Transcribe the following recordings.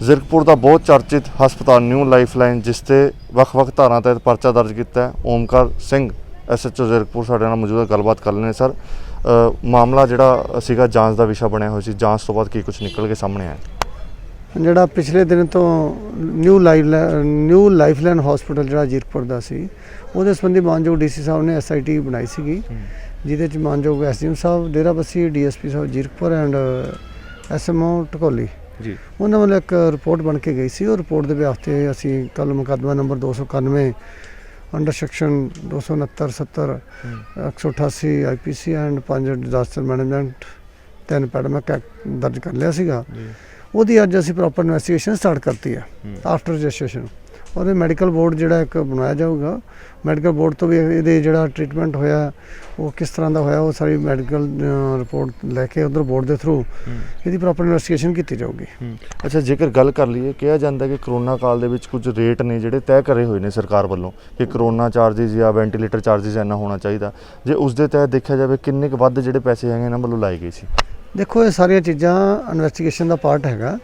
ਜ਼ਿਰਕਪੁਰ ਦਾ ਬਹੁਤ ਚਰਚਿਤ ਹਸਪਤਾਲ new lifeline ਜਿਸ ਤੇ ਵੱਖ-ਵੱਖ ਧਾਰਾਂ ਤਹਿਤ ਪਰਚਾ ਦਰਜ ਕੀਤਾ ਹੈ। ਓਮਕਾਰ ਸਿੰਘ ਐਸਐਚਓ ਜ਼ਿਰਕਪੁਰ ਸਾਡੇ ਨਾਲ ਮੌਜੂਦ ਗੱਲਬਾਤ ਕਰ ਲੈਣੇ ਸਰ। ਮਾਮਲਾ ਜਿਹੜਾ ਸੀਗਾ ਜਾਂਚ ਦਾ ਵਿਸ਼ਾ ਬਣਿਆ ਹੋਇਆ ਸੀ। ਜਾਂਚ ਤੋਂ ਬਾਅਦ ਕੀ ਕੁਝ ਨਿਕਲ ਕੇ ਸਾਹਮਣੇ ਆਇਆ? ਜਿਹੜਾ ਪਿਛਲੇ ਦਿਨ ਤੋਂ new life new lifeline hospital ਜਿਹੜਾ ਜੀਰਕਪੁਰ ਦਾ ਸੀ ਉਹਦੇ ਸੰਬੰਧੀ ਮਾਨਯੋਗ ਡੀਸੀ ਸਾਹਿਬ ਨੇ ਐਸਆਈਟੀ ਬਣਾਈ ਸੀਗੀ ਜਿਹਦੇ ਚ ਮਾਨਯੋਗ ਐਸਡੀਐਮ ਸਾਹਿਬ ਡੇਰਾਬੱਸੀ ਡੀਐਸਪੀ ਸਾਹਿਬ ਜੀਰਕਪੁਰ ਐਂਡ ਐਸਐਮਓ ਟਕੋਲੀ ਜੀ। ਉਹਨਾਂ ਵੱਲੋਂ ਇੱਕ ਰਿਪੋਰਟ ਬਣ ਕੇ ਗਈ ਸੀ। ਉਹ ਰਿਪੋਰਟ ਦੇ ਵਿਆਹ ਤੇ ਅਸੀਂ ਕੱਲ ਮੁਕੱਦਮਾ number 291 under section 269 70 188 IPC and 5 disaster management ਤਿੰਨ ਪੈਡਮਿਕ ਐਕਟ ਦਰਜ ਕਰ ਲਿਆ ਸੀਗਾ। ਉਹਦੀ ਅੱਜ ਅਸੀਂ ਪ੍ਰੋਪਰ ਇਨਵੈਸਟੀਗੇਸ਼ਨ ਸਟਾਰਟ ਕਰਤੀ ਹੂੰ। ਆਫਟਰ ਰਜਿਸਟ੍ਰੇਸ਼ਨ ਔਰ ਇਹ ਮੈਡੀਕਲ ਬੋਰਡ ਜਿਹੜਾ ਇੱਕ ਬਣਾਇਆ ਜਾਊਗਾ। ਮੈਡੀਕਲ ਬੋਰਡ ਤੋਂ ਵੀ ਇਹਦੇ ਜਿਹੜਾ ਟ੍ਰੀਟਮੈਂਟ ਹੋਇਆ ਉਹ ਕਿਸ ਤਰ੍ਹਾਂ ਦਾ ਹੋਇਆ ਉਹ ਸਾਰੀ ਮੈਡੀਕਲ ਰਿਪੋਰਟ ਲੈ ਕੇ ਉਧਰ ਬੋਰਡ ਦੇ ਥਰੂ ਇਹਦੀ ਪ੍ਰੋਪਰ ਇਨਵੈਸਟੀਗੇਸ਼ਨ ਕੀਤੀ ਜਾਊਗੀ। ਅੱਛਾ ਜੇਕਰ ਗੱਲ ਕਰ ਲਈਏ ਕਿਹਾ ਜਾਂਦਾ ਕਿ ਕਰੋਨਾ ਕਾਲ ਦੇ ਵਿੱਚ ਕੁਝ ਰੇਟ ਨੇ ਜਿਹੜੇ ਤੈਅ ਕਰੇ ਹੋਏ ਨੇ ਸਰਕਾਰ ਵੱਲੋਂ ਕਿ ਕਰੋਨਾ ਚਾਰजेस ਜਾਂ ਵੈਂਟੀਲੇਟਰ ਚਾਰजेस ਇੰਨਾ ਹੋਣਾ ਚਾਹੀਦਾ। ਜੇ ਉਸ ਦੇ ਤਹਿਤ ਦੇਖਿਆ ਜਾਵੇ ਕਿੰਨੇ ਕੁ ਵੱਧ ਜਿਹੜੇ ਪੈਸੇ ਹੈਗੇ ਇਹਨਾਂ ਵੱਲੋਂ ਲਾਏ ਗਏ ਸੀ? ਦੇਖੋ ਇਹ ਸਾਰੀਆਂ ਚੀਜ਼ਾਂ ਇਨਵੈਸਟੀਗੇਸ਼ਨ ਦਾ ਪਾਰਟ ਹੈਗਾ।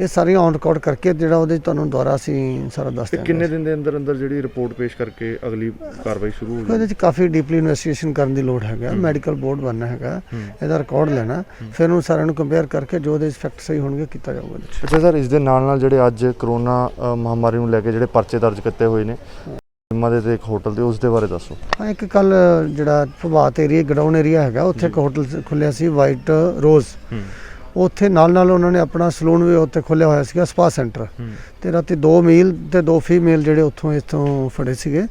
ਇਹ ਸਾਰੀਆਂ ਔਨ ਰਿਕਾਰਡ ਕਰਕੇ ਜਿਹੜਾ ਉਹਦੇ 'ਚ ਤੁਹਾਨੂੰ ਦੁਬਾਰਾ ਅਸੀਂ ਸਾਰਾ ਦੱਸ ਦਿਆਂਗੇ। ਕਿੰਨੇ ਦਿਨ ਦੇ ਅੰਦਰ ਅੰਦਰ ਜਿਹੜੀ ਰਿਪੋਰਟ ਪੇਸ਼ ਕਰਕੇ ਅਗਲੀ ਕਾਰਵਾਈ ਸ਼ੁਰੂ ਹੋ ਉਹਦੇ ਜਾਵੇ 'ਚ ਕਾਫੀ ਡੀਪਲੀ ਇਨਵੈਸਟੀਗੇਸ਼ਨ ਕਰਨ ਦੀ ਲੋੜ ਹੈਗਾ। ਮੈਡੀਕਲ ਬੋਰਡ ਬਣਨਾ ਹੈਗਾ। ਇਹਦਾ ਰਿਕਾਰਡ ਲੈਣਾ। ਫਿਰ ਉਹਨੂੰ ਸਾਰਿਆਂ ਨੂੰ ਕੰਪੇਅਰ ਕਰਕੇ ਜੋ ਉਹਦੇ ਫੈਕਟ ਸਹੀ ਹੋਣਗੇ ਕੀਤਾ ਜਾਊਗਾ ਉਹਦੇ ਅੱਛਾ ਸਰ ਇਸ ਦੇ ਨਾਲ ਨਾਲ ਜਿਹੜੇ ਅੱਜ ਕਰੋਨਾ ਮਹਾਮਾਰੀ ਨੂੰ ਲੈ ਕੇ ਜਿਹੜੇ ਪਰਚੇ ਦਰਜ ਕੀਤੇ ਹੋਏ ਨੇ ਜਿੰਮਾ ਦੇ ਤੇ ਇੱਕ ਹੋਟਲ ਦੇ ਉਸ ਦੇ ਬਾਰੇ ਦੱਸੋ। ਹਾਂ ਇੱਕ ਕੱਲ ਜਿਹੜਾ ਪ੍ਰਭਾਤ ਏਰੀਆ ਗਡਾਊਨ ਏਰੀਆ ਹੈਗਾ ਉੱਥੇ ਇੱਕ ਹੋਟਲ ਖੁੱਲਿਆ ਸੀ ਵਾਈਟ ਰੋਜ਼ ਉੱਥੇ ਨਾਲ ਨਾਲ ਉਹਨਾਂ ਨੇ ਆਪਣਾ ਸਲੂਨ ਵੀ ਉੱਥੇ ਖੋਲ੍ਹਿਆ ਹੋਇਆ ਸੀਗਾ ਸਪਾ ਸੈਂਟਰ। ਤੇ ਰਾਤੀ ਦੋ ਮੀਲ ਤੇ ਦੋ ਫੀਮੇਲ ਜਿਹੜੇ ਉੱਥੋਂ ਇੱਥੋਂ ਫੜੇ ਸੀਗੇ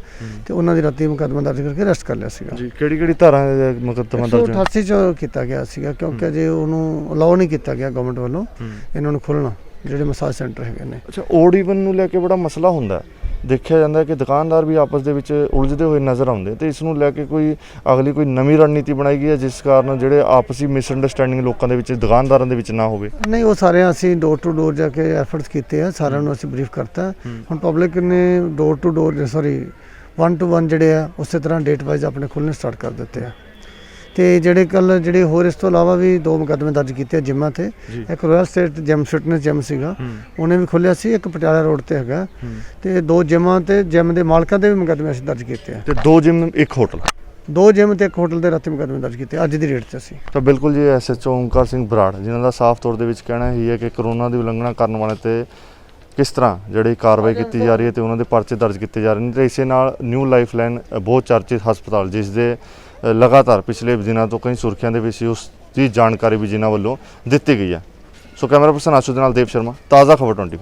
ਤੇ ਉਹਨਾਂ ਦੀ ਰਾਤੀ ਮੁਕੱਦਮਾ ਦਰਜ ਕਰਕੇ ਅਰੈਸਟ ਕਰ ਲਿਆ ਸੀਗਾ। ਜੀ ਕਿਹੜੀ ਕਿਹੜੀ ਧਾਰਾ ਦੇ ਮੁਕੱਦਮਾ ਦਰਜ ਹੈ 188 ਚ ਕੀਤਾ ਗਿਆ ਸੀਗਾ ਕਿਉਂਕਿ ਜੇ ਉਹਨੂੰ ਅਲਾਉ ਨਹੀਂ ਕੀਤਾ ਗਿਆ ਗਵਰਨਮੈਂਟ ਵੱਲੋਂ। ਇਹਨਾਂ ਨੂੰ ਖੋਲਣਾ ਜਿਹੜੇ ਮਸਾਜ ਸੈਂਟਰ ਹੈਗੇ ਨੇ। ਅੱਛਾ ਓਡ ਈਵਨ ਨੂੰ ਲੈ ਕੇ ਬੜਾ ਮਸਲਾ ਹੁੰਦਾ ਹੈ। ਦੇਖਿਆ ਜਾਂਦਾ ਕਿ ਦੁਕਾਨਦਾਰ ਵੀ ਆਪਸ ਦੇ ਵਿੱਚ ਉਲਝਦੇ ਹੋਏ ਨਜ਼ਰ ਆਉਂਦੇ ਤੇ ਇਸ ਨੂੰ ਲੈ ਕੇ ਕੋਈ ਅਗਲੀ ਕੋਈ ਨਵੀਂ ਰਣਨੀਤੀ ਬਣਾਈ ਗਈ ਹੈ ਜਿਸ ਕਾਰਨ ਜਿਹੜੇ ਆਪਸੀ ਮਿਸਅੰਡਰਸਟੈਂਡਿੰਗ ਲੋਕਾਂ ਦੇ ਵਿੱਚ ਦੁਕਾਨਦਾਰਾਂ ਦੇ ਵਿੱਚ ਨਾ ਹੋਵੇ? ਨਹੀਂ ਉਹ ਸਾਰੇ ਅਸੀਂ ਡੋਰ ਟੂ ਡੋਰ ਜਾ ਕੇ ਐਫਰਟਸ ਕੀਤੇ ਆ ਸਾਰਿਆਂ ਨੂੰ ਅਸੀਂ ਬਰੀਫ ਕਰਤਾ। ਹੁਣ ਪਬਲਿਕ ਨੇ door to door sorry 1 to 1 ਜਿਹੜੇ ਆ ਉਸੇ ਤਰ੍ਹਾਂ ਡੇਟ ਵਾਈਜ਼ ਆਪਣੇ ਖੁੱਲ੍ਹਣੇ ਸਟਾਰਟ ਕਰ ਦਿੱਤੇ ਆ। ਤੇ ਜਿਹੜੇ ਕੱਲ ਜਿਹੜੇ ਹੋਰ ਇਸ ਤੋਂ ਇਲਾਵਾ ਵੀ ਦੋ ਮੁਕੱਦਮੇ ਦਰਜ ਕੀਤੇ ਆ ਜਿਮਾਂ ਤੇ। ਇੱਕ royal state gym fitness gym ਸੀਗਾ। ਉਹਨੇ ਵੀ ਖੋਲ੍ਹਿਆ ਸੀ ਇੱਕ ਪਟਿਆਲਾ ਰੋਡ ਤੇ ਹੈਗਾ। ਤੇ ਦੋ ਜਿਮਾਂ ਤੇ ਜਿਮ ਦੇ ਮਾਲਕਾਂ ਦੇ ਵੀ ਮੁਕੱਦਮੇ ਅਸੀਂ ਦਰਜ ਕੀਤੇ ਆ। ਤੇ ਦੋ ਜਿਮ ਇੱਕ ਹੋਟਲ। ਦੋ ਜਿਮ ਤੇ ਇੱਕ ਹੋਟਲ ਦੇ ਰਾਤੀ ਮੁਕੱਦਮੇ ਦਰਜ ਕੀਤੇ ਅੱਜ ਦੀ ਡੇਟ 'ਚ ਅਸੀਂ। ਤਾਂ ਬਿਲਕੁਲ ਜੀ ਐਸਐਚਓ ਓਮਕਾਰ ਸਿੰਘ ਬਰਾੜ ਜਿਨ੍ਹਾਂ ਦਾ ਸਾਫ਼ ਤੌਰ ਦੇ ਵਿੱਚ ਕਹਿਣਾ ਹੀ ਹੈ ਕਿ ਕਰੋਨਾ ਦੀ ਉਲੰਘਣਾ ਕਰਨ ਵਾਲੇ ਤੇ ਕਿਸ ਤਰ੍ਹਾਂ ਜਿਹੜੀ ਕਾਰਵਾਈ ਕੀਤੀ ਜਾ ਰਹੀ ਹੈ ਤੇ ਉਹਨਾਂ ਦੇ ਪਰਚੇ ਦਰਜ ਕੀਤੇ ਜਾ ਰਹੇ ਨੇ। ਤੇ ਇਸੇ ਨਾਲ ਨਿਊ ਲਾਈਫਲਾਈਨ ਅ, ਬਹੁਤ ਚਰਚਿਤ ਹਸਪਤਾਲ ਜਿਸ ਦੇ ਲਗਾਤਾਰ ਪਿਛਲੇ ਦਿਨਾਂ ਤੋਂ ਕਈ ਸੁਰਖੀਆਂ ਦੇ ਵਿੱਚ ਸੀ ਉਸ ਦੀ ਜਾਣਕਾਰੀ ਵੀ ਜਿਨ੍ਹਾਂ ਵੱਲੋਂ ਦਿੱਤੀ ਗਈ ਹੈ। ਸੋ ਕੈਮਰਾ ਪਰਸਨ ਆਸ਼ੂ ਦੇ ਨਾਲ ਦੇਵ ਸ਼ਰਮਾ, ਤਾਜ਼ਾ ਖਬਰ 24